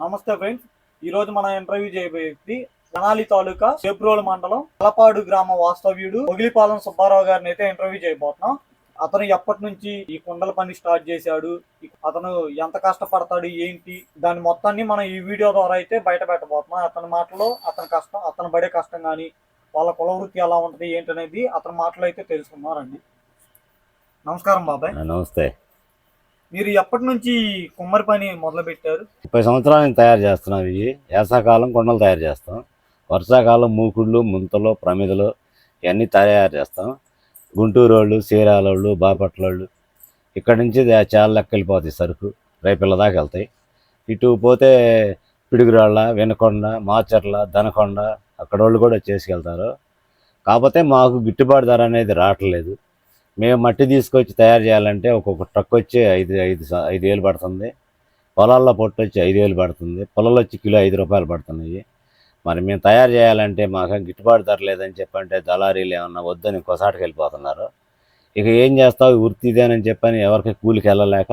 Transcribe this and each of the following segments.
నమస్తే ఫ్రెండ్స్. ఈ రోజు మనం ఇంటర్వ్యూ చేయబోయే వ్యక్తి తెనాలి తాలూకా చేబ్రోలు మండలం తలపాడు గ్రామ వాస్తవ్యుడు మొగిలిపాలెం సుబ్బారావు గారిని అయితే ఇంటర్వ్యూ చేయబోతున్నాం. అతను ఎప్పటి నుంచి ఈ కుండల పని స్టార్ట్ చేశాడు అతను ఎంత కష్టపడతాడు ఏంటి దాని మొత్తాన్ని మనం ఈ వీడియో ద్వారా అయితే బయట పెట్టబోతున్నాం అతని మాటలో అతని కష్టం అతను పడే కష్టం కానీ వాళ్ళ కుల వృత్తి ఎలా ఉంటుంది ఏంటనేది అతని మాటలో అయితే తెలుసుకున్నారండి నమస్కారం బాబాయ్. నమస్తే. మీరు ఎప్పటి నుంచి కుమ్మరి పని మొదలు పెట్టారు ముప్పై సంవత్సరాలు నేను తయారు చేస్తున్నాం ఇవి వేసాకాలం కొండలు తయారు చేస్తాం. వర్షాకాలం మూకుళ్ళు ముంతలు ప్రమిదలు ఇవన్నీ తయారు చేస్తాం. గుంటూరు వాళ్ళు చీరాలోళ్ళు బాపట్లోళ్ళు ఇక్కడి నుంచి చాలా లెక్క వెళ్ళిపోతాయి సరుకు. రేపిల్ల దాకా వెళ్తాయి. ఇటు పోతే పిడుగురాళ్ళ వినకొండ మాచర్ల దనకొండ అక్కడ వాళ్ళు కూడా చేసుకెళ్తారు కాకపోతే మాకు గిట్టుబాటు ధర అనేది రావట్లేదు. మేము మట్టి తీసుకొచ్చి తయారు చేయాలంటే ఒక్కొక్క ట్రక్ వచ్చి ఐదు ఐదు ఐదు వేలు పడుతుంది. పొలాల్లో పొట్టు వచ్చి ఐదు వేలు పడుతుంది. పొలాలు వచ్చి కిలో ఐదు రూపాయలు పడుతున్నాయి. మరి మేము తయారు చేయాలంటే మాకు గిట్టుబాటు ధర లేదని చెప్పంటే దళారీలు ఏమన్నా వద్దని ఇంకోసాటికి వెళ్ళిపోతున్నారు. ఇక ఏం చేస్తావు? వృత్తిదేనని చెప్పని ఎవరికి కూలికి వెళ్ళలేక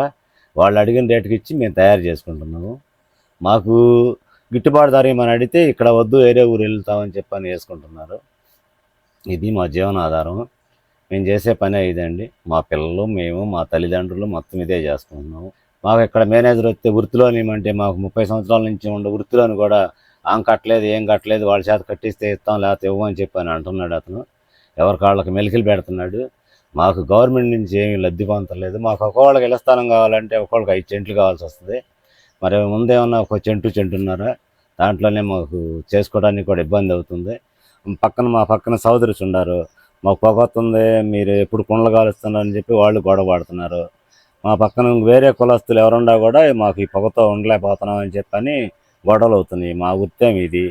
వాళ్ళు అడిగిన రేటుకి ఇచ్చి మేము తయారు చేసుకుంటున్నాము. మాకు గిట్టుబాటు ధర ఏమని అడిగితే ఇక్కడ వద్దు వేరే ఊరు వెళ్తామని చెప్పని వేసుకుంటున్నారు. ఇది మా జీవనాధారం. మేము చేసే పని ఇదండి. మా పిల్లలు మేము మా తల్లిదండ్రులు మొత్తం ఇదే చేసుకుంటున్నాము మాకు ఇక్కడ మేనేజర్ వస్తే వృత్తిలోని ఏమంటే మాకు ముప్పై సంవత్సరాల నుంచి ఉండే వృత్తిలోని కూడా ఆమె కట్టలేదు ఏం కట్టలేదు వాళ్ళ చేత కట్టిస్తే ఇస్తాం లేకపోతే ఇవ్వమని చెప్పి అని అంటున్నాడు అతను. ఎవరి కాళ్ళకి మెలికలు పెడుతున్నాడు. మాకు గవర్నమెంట్ నుంచి ఏమీ లబ్ధి పొందలేదు మాకు ఒక్కొక్కళ్ళకి ఇళ్ళ స్థలం కావాలంటే ఒకళ్ళకి ఐదు చెంట్లు కావాల్సి వస్తుంది. మరి ముందేమన్నా ఒక చెంటు చెంటున్నారా? దాంట్లోనే మాకు చేసుకోవడానికి కూడా ఇబ్బంది అవుతుంది. పక్కన మా పక్కన సోదరులు ఉన్నారు. మాకు పొగ వస్తుంది మీరు ఎప్పుడు కుండలు కాలుస్తున్నారు అని చెప్పి వాళ్ళు గొడవ పడుతున్నారు. మా పక్కన వేరే కులస్తులు ఎవరున్నా కూడా మాకు ఈ పొగతో ఉండలేకపోతున్నాం అని చెప్పని గొడవలు అవుతున్నాయి. మా వృత్తం ఇది.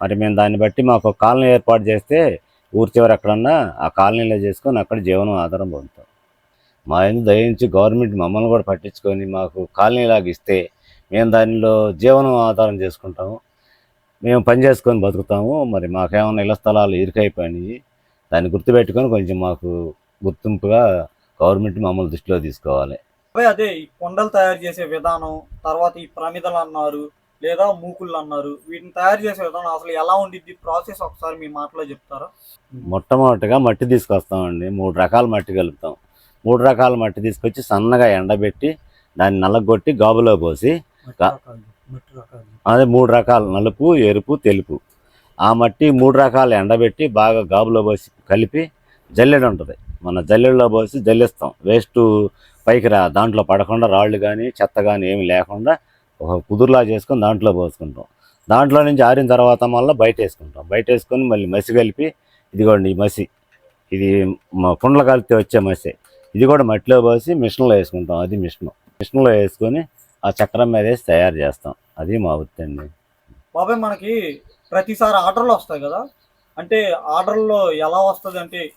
మరి మేము దాన్ని బట్టి మాకు కాలనీ ఏర్పాటు చేస్తే ఊరి చివరి ఎక్కడన్నా ఆ కాలనీలో చేసుకొని అక్కడ జీవనం ఆధారం పొందుతాం. మా ఎందుకు దయించి గవర్నమెంట్ మమ్మల్ని కూడా పట్టించుకొని మాకు కాలనీలాగా ఇస్తే మేము దానిలో జీవనం ఆధారం చేసుకుంటాము. మేము పని చేసుకొని బతుకుతాము. మరి మాకేమైనా ఇళ్ళ స్థలాలు ఇరుకైపోయినాయి. దాన్ని గుర్తుపెట్టుకొని కొంచెం మాకు గుర్తింపుగా గవర్నమెంట్ మమ్మల్ని దృష్టిలో తీసుకోవాలి. అదే ఈ కుండలు తయారు చేసే విధానం తర్వాత ఈ ప్రమిదలు అన్నారు లేదా మూకుళ్ళు అన్నారు వీటిని తయారు చేసే విధానం అసలు ఎలా ఉండిద్ది? ప్రాసెస్ ఒకసారి మీ మాటలో చెప్తారా? మొట్టమొదటిగా మట్టి తీసుకొస్తామండి. మూడు రకాల మట్టి కలుపుతాం. మూడు రకాల మట్టి తీసుకొచ్చి సన్నగా ఎండబెట్టి దాన్ని నల్లగొట్టి గాబులో పోసి అదే మూడు రకాలు నలుపు ఎరుపు తెలుపు. ఆ మట్టి మూడు రకాలు ఎండబెట్టి బాగా గాబులో పోసి కలిపి జల్లెడ ఉంటుంది. మన జల్లెడలో పోసి జల్లిస్తాం. వేస్ట్ పైకి రా దాంట్లో పడకుండా రాళ్ళు కానీ చెత్త కానీ ఏమి లేకుండా ఒక కుదురులా చేసుకొని దాంట్లో పోసుకుంటాం. దాంట్లో నుంచి ఆరిన తర్వాత మళ్ళీ బయట వేసుకుంటాం బయట వేసుకొని మళ్ళీ మసి కలిపి ఇదిగోండి ఈ మసి. ఇది మా పుండ్ల కలిపితే వచ్చే మసి. ఇది కూడా మట్టిలో పోసి మిషన్లో వేసుకుంటాం. అది మిషన్. మిషన్లో వేసుకొని ఆ చక్రం మీద వేసి తయారు చేస్తాం. అది మా వృత్తి అండి. బాబాయ్ మనకి ప్రతిసారి ఆర్డర్లు వస్తాయి కదా? అంటే ఆర్డర్లో ఎలా వస్తుంది అంటే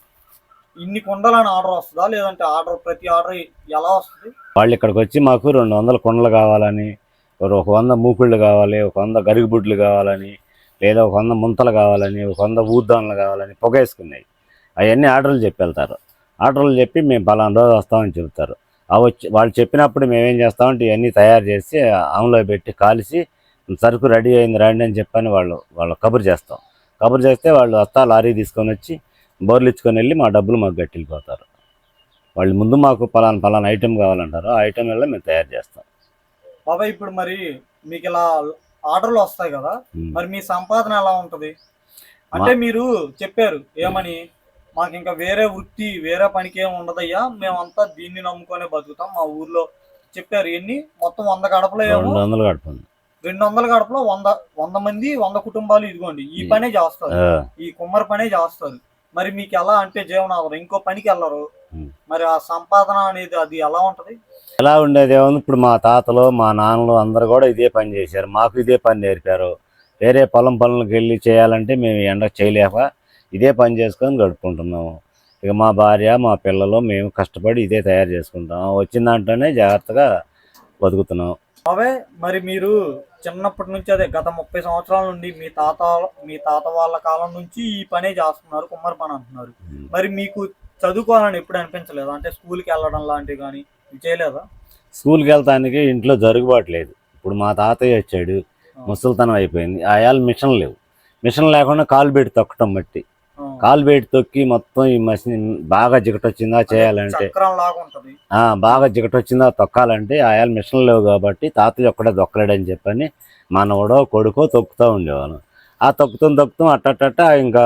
ఇన్ని కొండలని ఆర్డర్ వస్తుందా? లేదంటే ఆర్డర్ ప్రతి ఆర్డర్ ఎలా వస్తుంది? వాళ్ళు ఇక్కడికి వచ్చి మాకు రెండు వందల కుండలు కావాలని ఒక- వంద మూకుళ్ళు కావాలి ఒక వంద గరుగుబుడ్లు కావాలని లేదా ఒక వంద ముంతలు కావాలని ఒక వంద ఊద్దాన్లు కావాలని పొగేసుకున్నాయి అవన్నీ ఆర్డర్లు చెప్పి వెళ్తారు. ఆర్డర్లు చెప్పి మేము పలానా రోజు వస్తామని చెబుతారు. అవి వచ్చి వాళ్ళు చెప్పినప్పుడు మేమేం చేస్తామంటే ఇవన్నీ తయారు చేసి ఆమెలో పెట్టి కాల్చి సరుకు రెడీ అయింది రండి అని చెప్పని వాళ్ళు వాళ్ళు కబురు చేస్తాం. కబురు చేస్తే వాళ్ళు వస్తా లారీ తీసుకొని వచ్చి బోర్లు ఇచ్చుకొని వెళ్ళి మా డబ్బులు మాకు గట్టిపోతారు వాళ్ళు ముందు మాకు పలానా పలానా ఐటెం కావాలంటారు ఆ ఐటెం వల్ల మేము తయారు చేస్తాం. బాబాయ్ ఇప్పుడు మరి మీకు ఇలా ఆర్డర్లు వస్తాయి కదా. మరి మీ సంపాదన ఎలా ఉంటది? అంటే మీరు చెప్పారు ఏమని? మాకు ఇంకా వేరే వృత్తి వేరే పనికి ఏమి ఉండదయ్యా మేమంతా దీన్ని నమ్ముకొనే బతుకుతాం మా ఊర్లో చెప్పారు ఎన్ని? మొత్తం వంద గడపలో ఏమో వందలు గడుపుంది రెండు వందల గడపలో వంద వంద మంది వంద కుటుంబాలు ఇదిగోండి ఈ పనే చేస్తారు ఈ కుమ్మరి పనే చేస్తారు మరి మీకు ఎలా అంటే జీవనాధారం ఇంకో పనికి వెళ్ళరు. మరి ఆ సంపాదన అనేది అది ఎలా ఉంటది? ఎలా ఉండేది ఏముంది? ఇప్పుడు మా తాతలు మా నాన్నలు అందరు కూడా ఇదే పని చేశారు. మాకు ఇదే పని నేర్పారు. వేరే పొలం పనులకు వెళ్ళి చేయాలంటే మేము ఎండ చేయలేక ఇదే పని చేసుకొని గడుపుకుంటున్నాము. ఇక మా భార్య మా పిల్లలు మేము కష్టపడి ఇదే తయారు చేసుకుంటాం వచ్చిన దాంట్లోనే జాగ్రత్తగా బతుకుతున్నాం అవే మరి మీరు చిన్నప్పటి నుంచి అదే గత ముప్పై సంవత్సరాల నుండి మీ తాత మీ తాత వాళ్ళ కాలం నుంచి ఈ పనే చేస్తున్నారు కుమ్మరి పని అంటున్నారు. మరి మీకు చదువుకోవాలని ఎప్పుడు అనిపించలేదు? అంటే స్కూల్కి వెళ్ళడం లాంటివి కానీ చేయలేదా? స్కూల్కి వెళ్తానికి ఇంట్లో జరుగుబాటు లేదు. ఇప్పుడు మా తాతయ్య వచ్చాడు ముసలితనం అయిపోయింది. ఆ ఏళ్ళ మిషన్ లేవు. మిషన్ లేకుండా కాలు పెట్టి తొక్కటం మట్టి. ఆ. కాలు తొక్కి మొత్తం ఈ మషిన్ బాగా జిగటొచ్చిందా చేయాలంటే. బాగా జిగటొచ్చిందా తొక్కాలంటే ఆ ఏళ్ళ మిషన్ లేవు కాబట్టి తాతయ్య ఒక్కడే తొక్కలేడని చెప్పని మనవడో కొడుకో తొక్కుతూ ఉండేవాళ్ళం. ఆ తొక్కుతాం తొక్కుతాం అట్టట్ట ఇంకా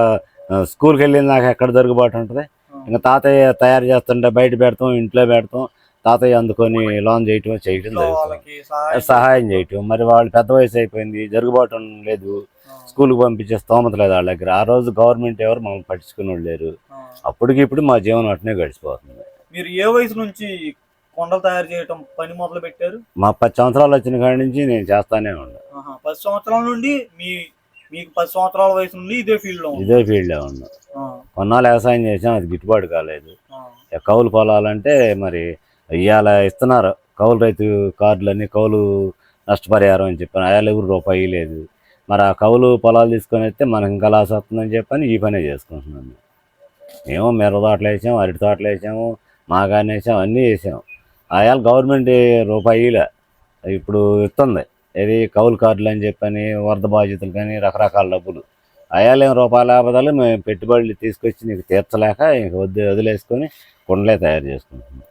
స్కూల్కి వెళ్ళిన దాకా ఎక్కడ దొరుకుబాటు ఉంటుంది. ఇంకా తాతయ్య తయారు చేస్తుంటే బయట పెడతాం ఇంట్లో పెడతాం తాతయ్య అందుకొని లోన్ చేయటం చేయటం జరుగుతుంది. సహాయం చేయటం. మరి వాళ్ళు పెద్ద వయసు అయిపోయింది జరుగుబాటు లేదు. స్కూల్కి పంపించే స్తోమత లేదు వాళ్ళ దగ్గర. ఆ రోజు గవర్నమెంట్ ఎవరు మమ్మల్ని పట్టించుకుని వాళ్ళు లేరు. అప్పటికి ఇప్పుడు మా జీవనం అట్నే గడిచిపోతుంది. మీరు ఏ వయసు నుంచి కొండలు తయారు చేయటం పని మొదలు పెట్టారు? మా పది సంవత్సరాలు వచ్చిన కాడి నుంచి నేను చేస్తానే ఉన్నా ఆహా. పది సంవత్సరాల నుండి మీ మీకు పది సంవత్సరాల వయసు నుండి ఇదే ఫీల్డ్లో. ఇదే ఫీల్డ్లో ఉన్నా ఆ. కొన్నాళ్ళు వ్యవసాయం చేసాం అది గిట్టుబాటు కాలేదు. కౌలు పొలాలంటే మరి ఇవాళ ఇస్తున్నారు. కౌలు రైతు కార్డులన్నీ కౌలు నష్టపరిహారం అని చెప్పాను అయాలు ఎవరు రూపాయి లేదు మరి ఆ కౌలు పొలాలు తీసుకొని వస్తే మనకి ఇంకా లాస్ వస్తుందని చెప్పని ఈ పనే చేసుకుంటున్నాను మేము. మిరప తోటలు వేసాము అరటి తోటలు వేసాము మాగాని వేసాము అన్నీ వేసాం. ఆయాలు గవర్నమెంట్ రూపాయిలే. ఇప్పుడు ఇస్తుంది ఏది కౌలు కార్డులు అని చెప్పని వరద బాధ్యతలు కానీ రకరకాల డబ్బులు. అయాలేం రూపాయల ఆపదలు మేము పెట్టుబడులు తీసుకొచ్చి నీకు తీర్చలేక ఇంక వద్దు వదిలేసుకొని కుండలే తయారు చేసుకుంటున్నాం.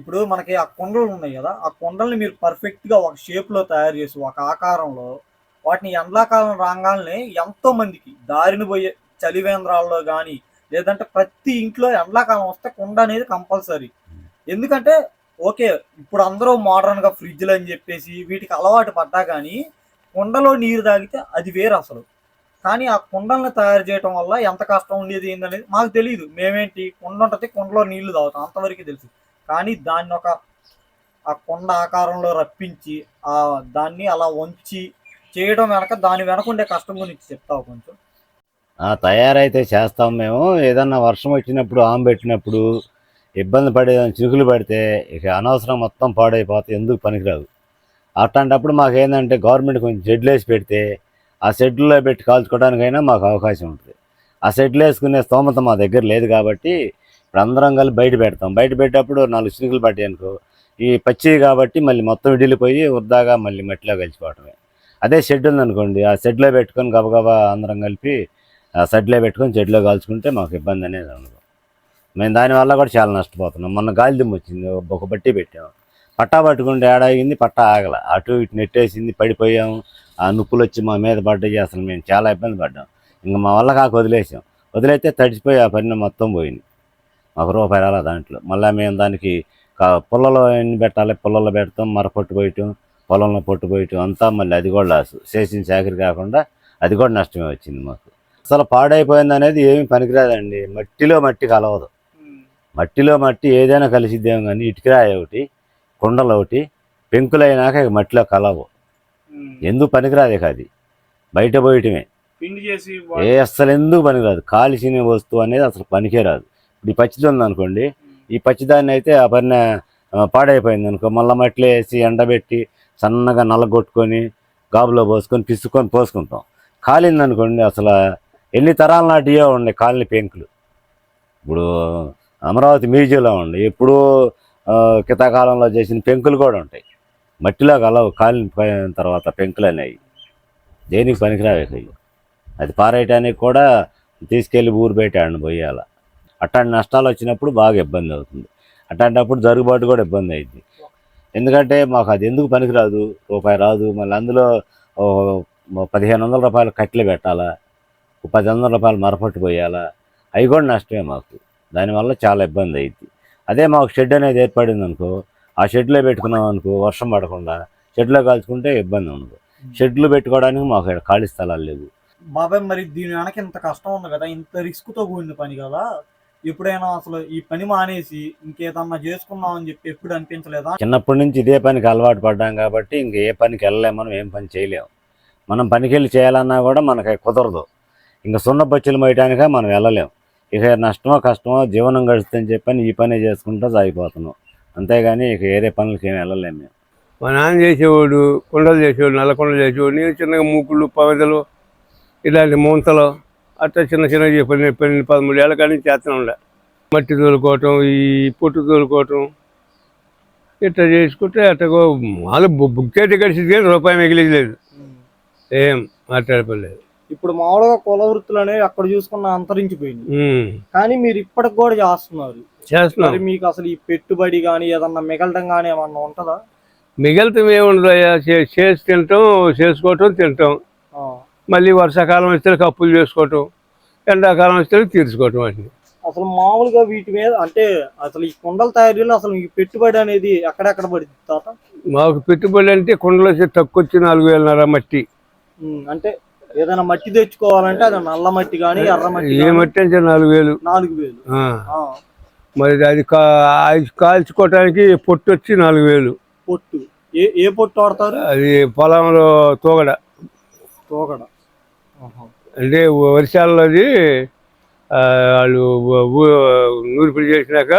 ఇప్పుడు మనకి ఆ కుండలు ఉన్నాయి కదా ఆ కుండల్ని మీరు పర్ఫెక్ట్గా ఒక షేప్లో తయారు చేసి ఒక ఆకారంలో వాటిని ఎండాకాలం రాగానే ఎంతో మందికి దారిని పోయే చలివేంద్రాల్లో కానీ లేదంటే ప్రతి ఇంట్లో ఎండాకాలం వస్తే కుండ అనేది కంపల్సరీ. ఎందుకంటే ఓకే ఇప్పుడు అందరూ మోడర్న్గా ఫ్రిడ్జ్లు అని చెప్పేసి వీటికి అలవాటు పడ్డా కానీ కుండలో నీరు తాగితే అది వేరు అసలు. కానీ ఆ కుండల్ని తయారు చేయడం వల్ల ఎంత కష్టం ఉండేది ఏందనేది మాకు తెలియదు మేమేంటి కుండ ఉంటుంది కుండలో నీళ్ళు తాగుతాం అంతవరకు తెలుసు. కానీ దాన్ని ఒక ఆ కొండ ఆకారంలో రప్పించి ఆ దాన్ని అలా వంచి చేయడం వెనక దాని వెనక ఉండే కష్టం గురించి చెప్తావు కొంచెం? తయారైతే చేస్తాం మేము. ఏదన్నా వర్షం వచ్చినప్పుడు ఆమె పెట్టినప్పుడు ఇబ్బంది పడే చినుకులు పడితే ఇక అనవసరం మొత్తం పాడైపోతే ఎందుకు పనికిరాదు. అట్లాంటప్పుడు మాకు ఏంటంటే గవర్నమెంట్ కొంచెం షెడ్లు వేసి పెడితే ఆ షెడ్లో పెట్టి కాల్చుకోవడానికైనా మాకు అవకాశం ఉంటుంది. ఆ షెడ్లు వేసుకునే స్తోమత మా దగ్గర లేదు కాబట్టి ఇప్పుడు అందరం కలిసి బయట పెడతాం. బయట పెట్టేటప్పుడు నాలుగు చినుకులు పట్టాయి అనుకో ఈ పచ్చి కాబట్టి మళ్ళీ మొత్తం విడిలిపోయి వృద్ధాగా మళ్ళీ మట్టిలో కలిసిపోవటమే. అదే షెడ్ ఉందనుకోండి ఆ షెడ్లో పెట్టుకొని గబగబా అందరం కలిపి ఆ షెడ్లో పెట్టుకొని షెడ్లో కాల్చుకుంటే మాకు ఇబ్బంది అనేది ఉండదు. మేము దానివల్ల కూడా చాలా నష్టపోతున్నాం. మొన్న గాలి దుమ్ము వచ్చింది ఒక బట్టి పెట్టాము. పట్టా పట్టుకుంటే ఏడాగింది పట్టా ఆగల. అటు ఇటు నెట్టేసింది పడిపోయాము ఆ నొప్పులు వచ్చి మా మీద పడ్డాయి అసలు మేము చాలా ఇబ్బంది పడ్డాం. ఇంకా మా వల్ల కాక వదిలేసాం. వదిలేస్తే తడిచిపోయి ఆ పని మొత్తం పోయింది. మాకు రూపాయి రాలా దాంట్లో. మళ్ళీ మేము దానికి కా- పుల్లలో ఎన్ని పెట్టాలి? పుల్లలో పెడతాం మరపట్టు పోయటం పొలంలో పొట్టు పోయటం అంతా మళ్ళీ అది కూడా లాసు చేసిన చాకరీ కాకుండా అది కూడా నష్టమే వచ్చింది మాకు. అసలు పాడైపోయింది అనేది ఏమీ పనికిరాదండి. మట్టిలో మట్టి కలవదు. మట్టిలో మట్టి ఏదైనా కలిసిద్దేమో కానీ ఇటుకరాయి ఒకటి కుండలు ఒకటి పెంకులైనాక ఇక మట్టిలో కలవు. ఎందుకు పనికిరాదు ఇక అది? బయట పోయటమే. ఏ అసలు ఎందుకు పనికిరాదు? కాల్చిన వస్తువు అనేది అసలు పనికే రాదు. ఇప్పుడు ఈ పచ్చిది ఉందనుకోండి ఈ పచ్చిదాన్ని అయితే ఆ పైన పాడైపోయింది అనుకో మళ్ళీ మట్టిలో వేసి ఎండబెట్టి సన్నగా నల్లగొట్టుకొని గాబులో పోసుకొని పిసుకొని పోసుకుంటాం. కాలింది అనుకోండి అసలు ఎన్ని తరాల నాటియో ఉన్నాయి కాలిన పెంకులు. ఇప్పుడు అమరావతి మ్యూజియంలో ఉండే ఎప్పుడూ కితాకాలంలో చేసిన పెంకులు కూడా ఉంటాయి. మట్టిలో కలవు కాలిన పోయిన తర్వాత పెంకులు అనేవి. దేనికి పనికిరావు అది పారేయటానికి కూడా తీసుకెళ్ళి ఊరు బయట ఆడిని పోయాల. అట్లాంటి నష్టాలు వచ్చినప్పుడు బాగా ఇబ్బంది అవుతుంది. అట్లాంటప్పుడు జరుగుబాటు కూడా ఇబ్బంది అయింది ఎందుకంటే మాకు అది ఎందుకు పనికిరాదు? రూపాయి రాదు. మళ్ళీ అందులో పదిహేను వందల రూపాయలు కట్టెలు పెట్టాలా? పది వందల రూపాయలు మరపట్టు పోయాలా? అవి కూడా నష్టమే మాకు. దానివల్ల చాలా ఇబ్బంది అయింది అదే మాకు షెడ్ అనేది ఏర్పడింది అనుకో ఆ షెడ్లో పెట్టుకున్నాం అనుకో వర్షం పడకుండా షెడ్లో కాల్చుకుంటే ఇబ్బంది ఉండదు. షెడ్లు పెట్టుకోవడానికి మాకు ఖాళీ స్థలాలు లేవు. బాబాయ్ మరి దీని వెనక ఇంత కష్టం ఉంది కదా. ఇంత రిస్క్తో కూడిన పని కదా. ఎప్పుడైనా అసలు ఈ పని మానేసి ఇంకేదన్నా చేసుకుందాం అని చెప్పి ఎప్పుడు అనిపించలేదా? చిన్నప్పటి నుంచి ఇదే పనికి అలవాటు పడ్డాం కాబట్టి ఇంక ఏ పనికి వెళ్ళలేము మనం ఏం పని చేయలేము మనం పనికి వెళ్ళి చేయాలన్నా కూడా మనకి కుదరదు. ఇంకా సున్న బొచ్చులు మోయటానికే మనం వెళ్ళలేం. ఇక నష్టమో కష్టమో జీవనం గడుస్తుందని చెప్పని ఈ పనే చేసుకుంటూ సాగిపోతున్నాం. అంతేగాని ఇక వేరే పనులకి ఏం వెళ్ళలేము మేము. మా నాన్న చేసేవాడు కుండలు చేసేవాడు నల్ల కుండలు చేసేవాడు నేను చిన్నగా మూకుళ్ళు పవదలు ఇలాంటి మూంతలు అట్లా చిన్న చిన్న పని పన్నెండు పదమూడు ఏళ్ళ కానీ చేస్తూనే ఉండే. మట్టి తోలుకోవటం ఈ పొట్టు తోలుకోవటం ఇట్లా చేసుకుంటే అట్లా మాలు బుక్ చేతి గడిచింది కానీ రూపాయి మిగిలేదు లేదు ఏం మాట్లాడలేదు ఇప్పుడు మామూలుగా కుల వృత్తులు అనేవి అక్కడ చూసుకున్న అంతరించిపోయింది. కానీ మీరు ఇప్పటికి కూడా చేస్తున్నారు. చేస్తున్నాం. మరి మీకు అసలు ఈ పెట్టుబడి కానీ ఏదన్నా మిగలడం కానీ ఏమన్నా ఉంటుందా? మిగలితం ఏముండదయ్యా చే- చేసి తింటాం చేసుకోవటం తింటాం. మళ్ళీ వర్షాకాలం వస్తే కప్పులు చేసుకోవటం ఎండాకాలం వస్తే తీర్చుకోవటం వాటిని అసలు మామూలుగా వీటి మీద అంటే అసలు ఈ కుండల తయారీలో అసలు ఈ పెట్టుబడి అనేది ఎక్కడెక్కడ పడింది తాత? మాకు పెట్టుబడి అంటే కుండలో వచ్చి తక్కువ వచ్చి నాలుగు వేలన్నర మట్టి అంటే ఏదైనా మట్టి తెచ్చుకోవాలంటే అది నల్ల మట్టి కానీ ఎర్ర మట్టి ఏ మట్టి అంటే నాలుగు వేలు నాలుగు వేలు మరి అది అది కాల్చుకోవటానికి పొట్టు వచ్చి నాలుగు వేలు పొట్టు. ఏ ఏ పొట్టు వాడతారు? అది పొలంలో తోగడ. ఆహా. అంటే వర్షాలలోది వాళ్ళు నూర్పిడి చేసినాక